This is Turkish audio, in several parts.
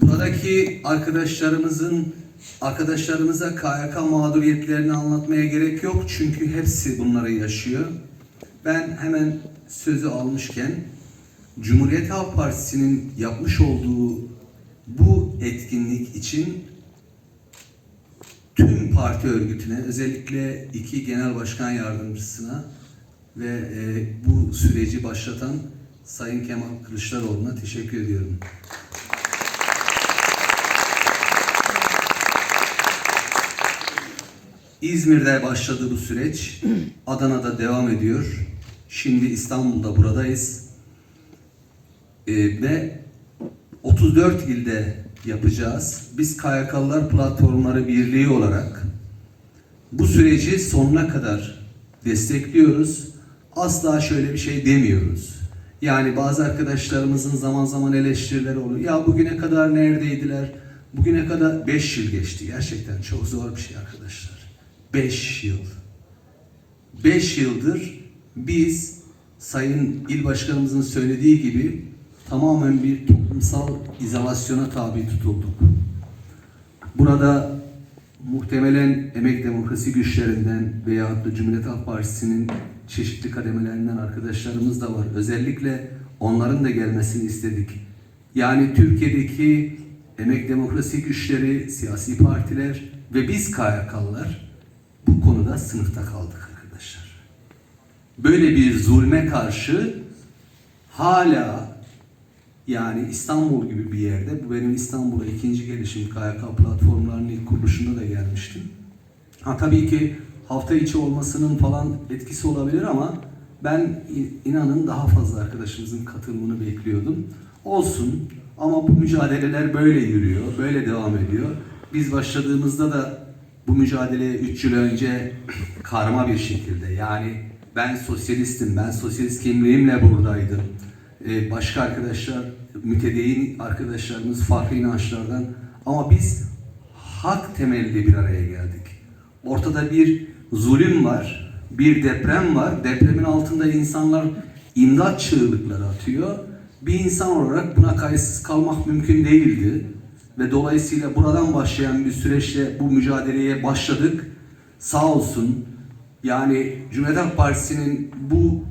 Buradaki arkadaşlarımızın arkadaşlarımıza KYK mağduriyetlerini anlatmaya gerek yok çünkü hepsi bunları yaşıyor. Ben hemen sözü almışken Cumhuriyet Halk Partisi'nin yapmış olduğu bu etkinlik için tüm parti örgütüne, özellikle iki genel başkan yardımcısına ve e, bu süreci başlatan Sayın Kemal Kılıçdaroğlu'na teşekkür ediyorum. İzmir'de başladı bu süreç. Adana'da devam ediyor. Şimdi İstanbul'da buradayız. Ee, ve 34 ilde yapacağız. Biz KYK'lılar Platformları Birliği olarak bu süreci sonuna kadar destekliyoruz. Asla şöyle bir şey demiyoruz. Yani bazı arkadaşlarımızın zaman zaman eleştirileri oluyor. Ya bugüne kadar neredeydiler? Bugüne kadar 5 yıl geçti. Gerçekten çok zor bir şey arkadaşlar. 5 yıl. 5 yıldır biz Sayın İl Başkanımızın söylediği gibi tamamen bir toplumsal izolasyona tabi tutulduk. Burada muhtemelen emek demokrasi güçlerinden veya da Cumhuriyet Halk Partisi'nin çeşitli kademelerinden arkadaşlarımız da var. Özellikle onların da gelmesini istedik. Yani Türkiye'deki emek demokrasi güçleri, siyasi partiler ve biz KYK'lılar bu konuda sınıfta kaldık arkadaşlar. Böyle bir zulme karşı hala yani İstanbul gibi bir yerde, bu benim İstanbul'a ikinci gelişim KYK platformlarının ilk kuruluşunda da gelmiştim. Ha tabii ki hafta içi olmasının falan etkisi olabilir ama ben inanın daha fazla arkadaşımızın katılımını bekliyordum. Olsun ama bu mücadeleler böyle yürüyor, böyle devam ediyor. Biz başladığımızda da bu mücadeleye 3 yıl önce karma bir şekilde yani ben sosyalistim, ben sosyalist kimliğimle buradaydım. Ee, başka arkadaşlar, mütedeyyin arkadaşlarımız farklı inançlardan ama biz hak temelli bir araya geldik. Ortada bir zulüm var, bir deprem var. Depremin altında insanlar imdat çığlıkları atıyor. Bir insan olarak buna kayıtsız kalmak mümkün değildi. Ve dolayısıyla buradan başlayan bir süreçle bu mücadeleye başladık. Sağ olsun yani Cumhuriyet Halk Partisi'nin bu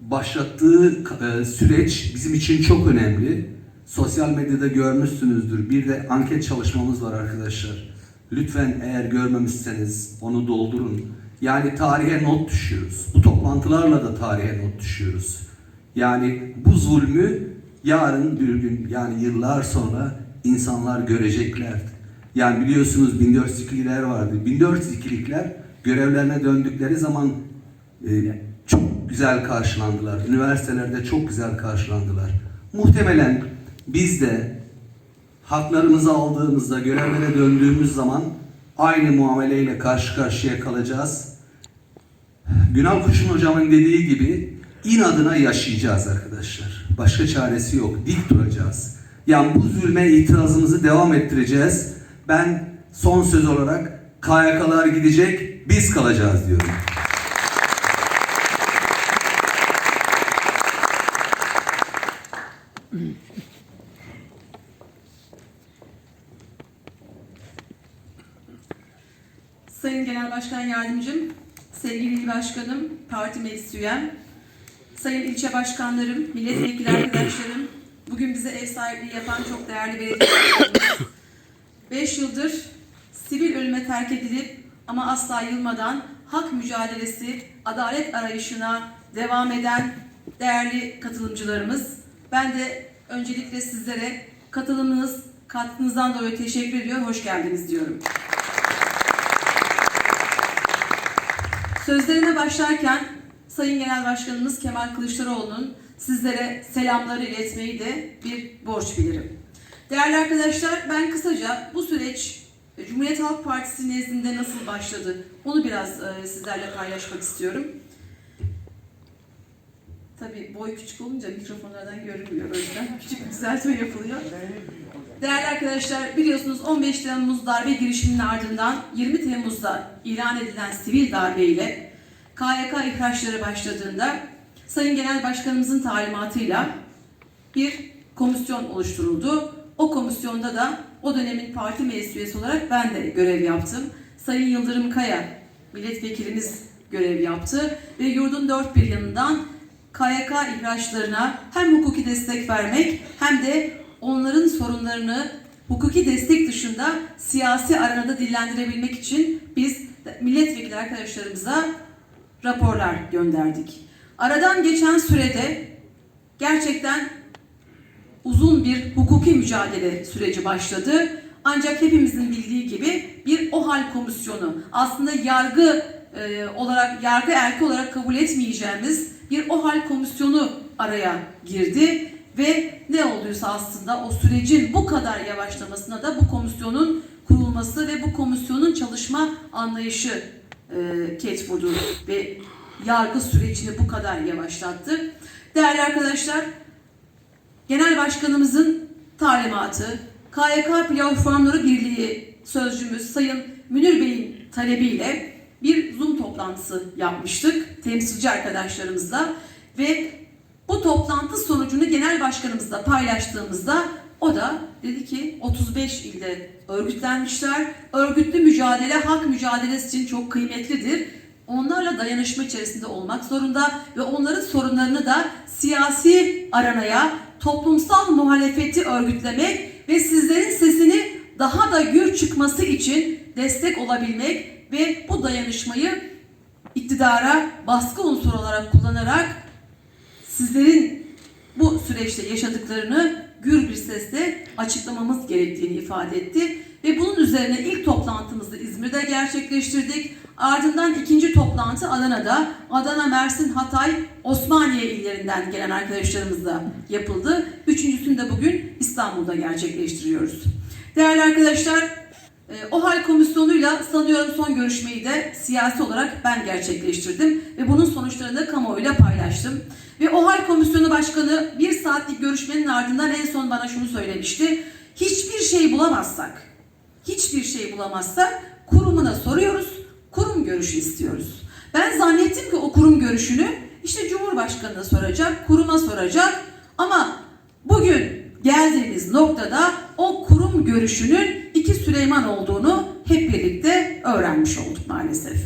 başlattığı e, süreç bizim için çok önemli. Sosyal medyada görmüşsünüzdür. Bir de anket çalışmamız var arkadaşlar. Lütfen eğer görmemişseniz onu doldurun. Yani tarihe not düşüyoruz. Bu toplantılarla da tarihe not düşüyoruz. Yani bu zulmü yarın bir gün yani yıllar sonra insanlar görecekler. Yani biliyorsunuz 1402'liler vardı. 1402'likler görevlerine döndükleri zaman e, çok güzel karşılandılar. Üniversitelerde çok güzel karşılandılar. Muhtemelen biz de haklarımızı aldığımızda, görevlere döndüğümüz zaman aynı muameleyle karşı karşıya kalacağız. Günal Kuş'un hocamın dediği gibi inadına yaşayacağız arkadaşlar. Başka çaresi yok. Dik duracağız. Yani bu zulme itirazımızı devam ettireceğiz. Ben son söz olarak KYK'lar gidecek, biz kalacağız diyorum. Sayın Genel Başkan Yardımcım, sevgili il başkanım, parti meclis üyem, sayın ilçe başkanlarım, milletvekili arkadaşlarım, bugün bize ev sahipliği yapan çok değerli belediye başkanlarımız, 5 yıldır sivil ölüme terk edilip ama asla yılmadan hak mücadelesi, adalet arayışına devam eden değerli katılımcılarımız, ben de öncelikle sizlere katılımınız, katkınızdan dolayı teşekkür ediyor, hoş geldiniz diyorum. Sözlerine başlarken Sayın Genel Başkanımız Kemal Kılıçdaroğlu'nun sizlere selamları iletmeyi de bir borç bilirim. Değerli arkadaşlar ben kısaca bu süreç Cumhuriyet Halk Partisi nezdinde nasıl başladı onu biraz e, sizlerle paylaşmak istiyorum. Tabii boy küçük olunca mikrofonlardan görünmüyor o yüzden küçük bir düzeltme yapılıyor. Değerli arkadaşlar biliyorsunuz 15 Temmuz darbe girişiminin ardından 20 Temmuz'da ilan edilen sivil darbe ile KYK ihraçları başladığında Sayın Genel Başkanımızın talimatıyla bir komisyon oluşturuldu. O komisyonda da o dönemin parti meclis üyesi olarak ben de görev yaptım. Sayın Yıldırım Kaya milletvekilimiz görev yaptı ve yurdun dört bir yanından KYK ihraçlarına hem hukuki destek vermek hem de onların sorunlarını hukuki destek dışında siyasi arenada dillendirebilmek için biz milletvekili arkadaşlarımıza raporlar gönderdik. Aradan geçen sürede gerçekten uzun bir hukuki mücadele süreci başladı. Ancak hepimizin bildiği gibi bir OHAL komisyonu aslında yargı e, olarak yargı erki olarak kabul etmeyeceğimiz bir OHAL komisyonu araya girdi ve ne olduysa aslında o sürecin bu kadar yavaşlamasına da bu komisyonun kurulması ve bu komisyonun çalışma anlayışı e, ket vurdu ve yargı sürecini bu kadar yavaşlattı. Değerli arkadaşlar, Genel Başkanımızın talimatı, KYK Platformları Birliği Sözcümüz Sayın Münir Bey'in talebiyle bir Zoom toplantısı yapmıştık temsilci arkadaşlarımızla ve bu toplantı sonucunu genel başkanımızla paylaştığımızda o da dedi ki 35 ilde örgütlenmişler. Örgütlü mücadele hak mücadelesi için çok kıymetlidir. Onlarla dayanışma içerisinde olmak zorunda ve onların sorunlarını da siyasi aranaya, toplumsal muhalefeti örgütlemek ve sizlerin sesini daha da gür çıkması için destek olabilmek ve bu dayanışmayı iktidara baskı unsuru olarak kullanarak sizlerin bu süreçte yaşadıklarını gür bir sesle açıklamamız gerektiğini ifade etti. Ve bunun üzerine ilk toplantımızı İzmir'de gerçekleştirdik. Ardından ikinci toplantı Adana'da, Adana, Mersin, Hatay, Osmaniye illerinden gelen arkadaşlarımızla yapıldı. Üçüncüsünü de bugün İstanbul'da gerçekleştiriyoruz. Değerli arkadaşlar, e, OHAL komisyonuyla sanıyorum son görüşmeyi de siyasi olarak ben gerçekleştirdim ve bunun sonuçlarını da kamuoyuyla paylaştım. Ve OHAL komisyonu başkanı bir saatlik görüşmenin ardından en son bana şunu söylemişti. Hiçbir şey bulamazsak, hiçbir şey bulamazsak kurumuna soruyoruz, kurum görüşü istiyoruz. Ben zannettim ki o kurum görüşünü işte Cumhurbaşkanı'na soracak, kuruma soracak ama bugün geldiğimiz noktada o kurum görüşünün iki Süleyman olduğunu hep birlikte öğrenmiş olduk maalesef.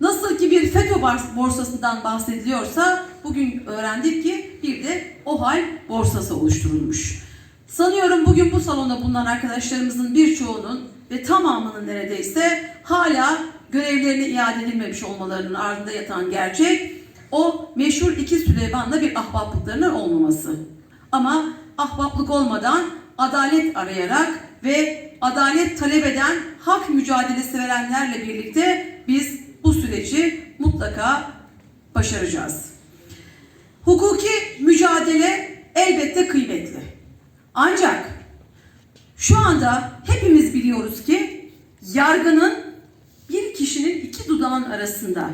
Nasıl ki bir FETÖ bors- borsasından bahsediliyorsa bugün öğrendik ki bir de OHAL borsası oluşturulmuş. Sanıyorum bugün bu salonda bulunan arkadaşlarımızın birçoğunun ve tamamının neredeyse hala görevlerine iade edilmemiş olmalarının ardında yatan gerçek o meşhur iki Süleyman'la bir ahbaplıklarının olmaması. Ama ahbaplık olmadan adalet arayarak ve adalet talep eden hak mücadelesi verenlerle birlikte biz bu süreci mutlaka başaracağız. Hukuki mücadele elbette kıymetli. Ancak şu anda hepimiz biliyoruz ki yargının bir kişinin iki dudağın arasında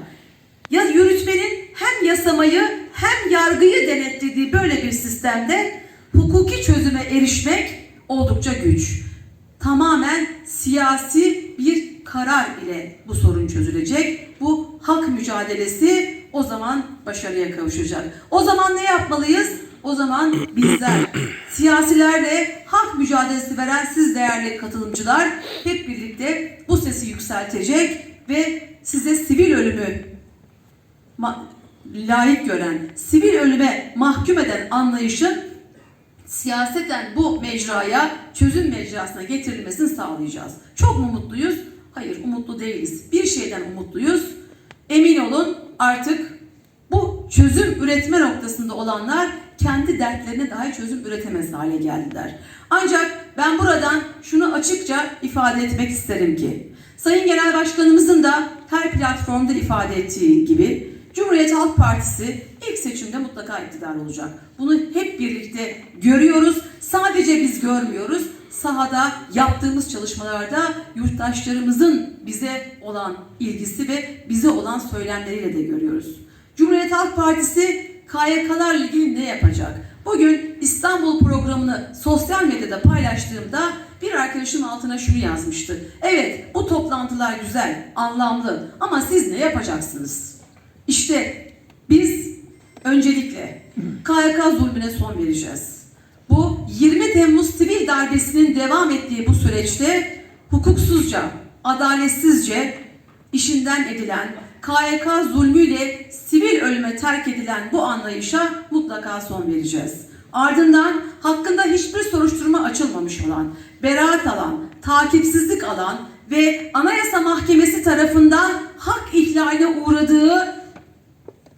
ya yürütmenin hem yasamayı hem yargıyı denetlediği böyle bir sistemde hukuki çözüme erişmek oldukça güç. Tamamen siyasi bir karar ile bu sorun çözülecek. Bu hak mücadelesi o zaman başarıya kavuşacak. O zaman ne yapmalıyız? O zaman bizler, siyasilerle hak mücadelesi veren siz değerli katılımcılar hep birlikte bu sesi yükseltecek ve size sivil ölümü layık gören, sivil ölüme mahkum eden anlayışın siyaseten bu mecraya, çözüm mecrasına getirilmesini sağlayacağız. Çok mu mutluyuz? Hayır, umutlu değiliz. Bir şeyden umutluyuz. Emin olun artık bu çözüm üretme noktasında olanlar kendi dertlerine dahi çözüm üretemez hale geldiler. Ancak ben buradan şunu açıkça ifade etmek isterim ki Sayın Genel Başkanımızın da her platformda ifade ettiği gibi Cumhuriyet Halk Partisi ilk seçimde mutlaka iktidar olacak. Bunu hep birlikte görüyoruz. Sadece biz görmüyoruz. Sahada yaptığımız çalışmalarda yurttaşlarımızın bize olan ilgisi ve bize olan söylemleriyle de görüyoruz. Cumhuriyet Halk Partisi KYK'larla ilgili ne yapacak? Bugün İstanbul programını sosyal medyada paylaştığımda bir arkadaşım altına şunu yazmıştı. Evet bu toplantılar güzel, anlamlı ama siz ne yapacaksınız? İşte biz öncelikle KYK zulmüne son vereceğiz. Bu 20 Temmuz sivil darbesinin devam ettiği bu süreçte hukuksuzca, adaletsizce işinden edilen, KYK zulmüyle sivil ölüme terk edilen bu anlayışa mutlaka son vereceğiz. Ardından hakkında hiçbir soruşturma açılmamış olan, beraat alan, takipsizlik alan ve Anayasa Mahkemesi tarafından hak ihlaline uğradığı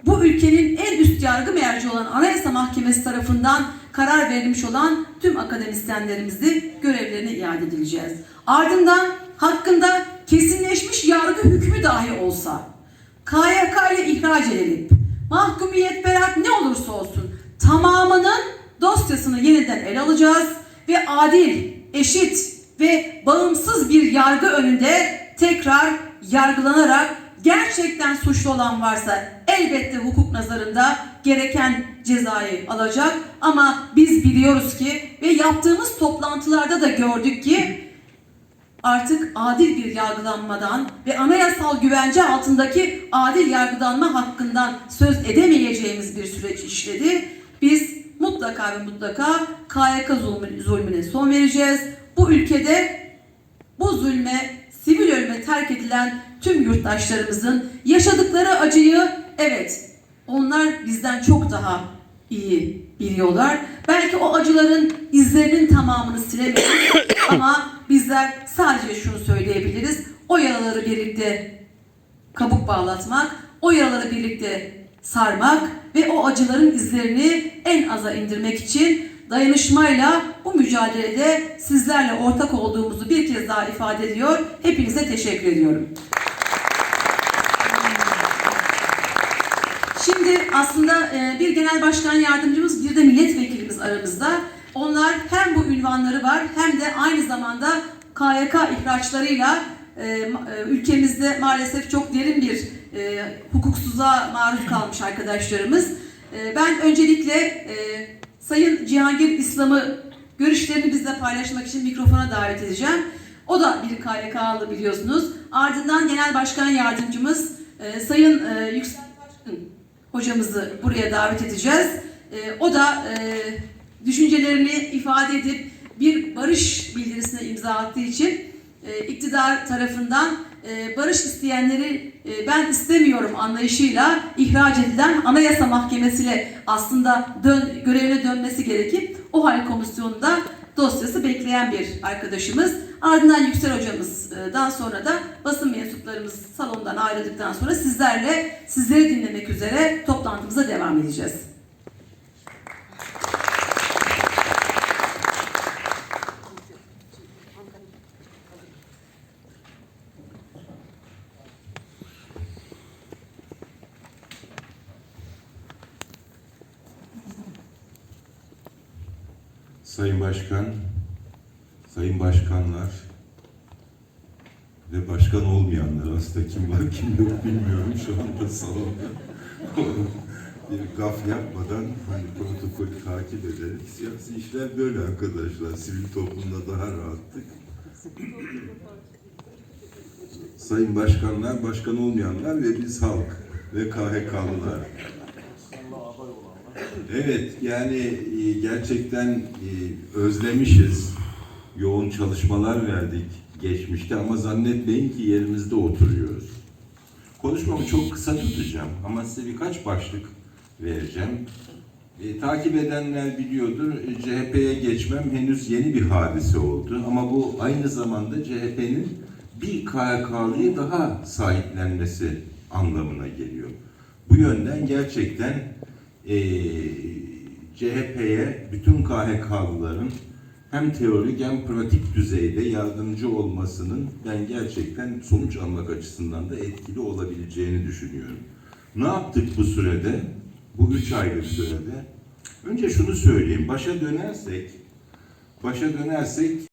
bu ülkenin en üst yargı merci olan Anayasa Mahkemesi tarafından karar verilmiş olan tüm akademisyenlerimizi görevlerine iade edileceğiz. Ardından hakkında kesinleşmiş yargı hükmü dahi olsa KYK ile ihraç edilip mahkumiyet beraat ne olursa olsun tamamının dosyasını yeniden ele alacağız ve adil, eşit ve bağımsız bir yargı önünde tekrar yargılanarak gerçekten suçlu olan varsa elbette hukuk nazarında gereken cezayı alacak. Ama biz biliyoruz ki ve yaptığımız toplantılarda da gördük ki artık adil bir yargılanmadan ve anayasal güvence altındaki adil yargılanma hakkından söz edemeyeceğimiz bir süreç işledi. Biz mutlaka ve mutlaka KYK zulmü- zulmüne son vereceğiz. Bu ülkede bu zulme, sivil ölüme terk edilen tüm yurttaşlarımızın yaşadıkları acıyı evet onlar bizden çok daha iyi biliyorlar. Belki o acıların izlerinin tamamını silemeyiz ama bizler sadece şunu söyleyebiliriz. O yaraları birlikte kabuk bağlatmak, o yaraları birlikte sarmak ve o acıların izlerini en aza indirmek için dayanışmayla bu mücadelede sizlerle ortak olduğumuzu bir kez daha ifade ediyor. Hepinize teşekkür ediyorum. Şimdi aslında e, bir genel başkan yardımcımız bir de milletvekilimiz aramızda. Onlar hem bu ünvanları var hem de aynı zamanda KYK ihraçlarıyla e, e, ülkemizde maalesef çok derin bir e, hukuksuzluğa maruz kalmış arkadaşlarımız. E, ben öncelikle Sayın Cihangir İslam'ı görüşlerini bizle paylaşmak için mikrofona davet edeceğim. O da bir KYK'lı biliyorsunuz. Ardından Genel Başkan Yardımcımız Sayın Yüksel Taşkın hocamızı buraya davet edeceğiz. O da düşüncelerini ifade edip bir barış bildirisine imza attığı için e, iktidar tarafından e, barış isteyenleri e, ben istemiyorum anlayışıyla ihraç edilen Anayasa Mahkemesi ile aslında dön, görevine dönmesi gerekip o hal komisyonunda dosyası bekleyen bir arkadaşımız. Ardından Yüksel hocamızdan sonra da basın mensuplarımız salondan ayrıldıktan sonra sizlerle sizleri dinlemek üzere toplantımıza devam edeceğiz. Sayın Başkan, Sayın Başkanlar ve başkan olmayanlar aslında kim var kim yok bilmiyorum şu anda salonda. bir gaf yapmadan hani protokolü takip ederek siyasi işler böyle arkadaşlar. Sivil toplumda daha rahattık. Sayın başkanlar, başkan olmayanlar ve biz halk ve KHK'lılar. Evet, yani e, gerçekten e, özlemişiz. Yoğun çalışmalar verdik geçmişte ama zannetmeyin ki yerimizde oturuyoruz. Konuşmamı çok kısa tutacağım ama size birkaç başlık vereceğim. E, takip edenler biliyordur, e, CHP'ye geçmem henüz yeni bir hadise oldu. Ama bu aynı zamanda CHP'nin bir KHK'lıyı daha sahiplenmesi anlamına geliyor. Bu yönden gerçekten e, CHP'ye bütün KHK'lıların hem teorik hem pratik düzeyde yardımcı olmasının ben gerçekten sonuç almak açısından da etkili olabileceğini düşünüyorum. Ne yaptık bu sürede? Bu üç aylık sürede. Önce şunu söyleyeyim. Başa dönersek, başa dönersek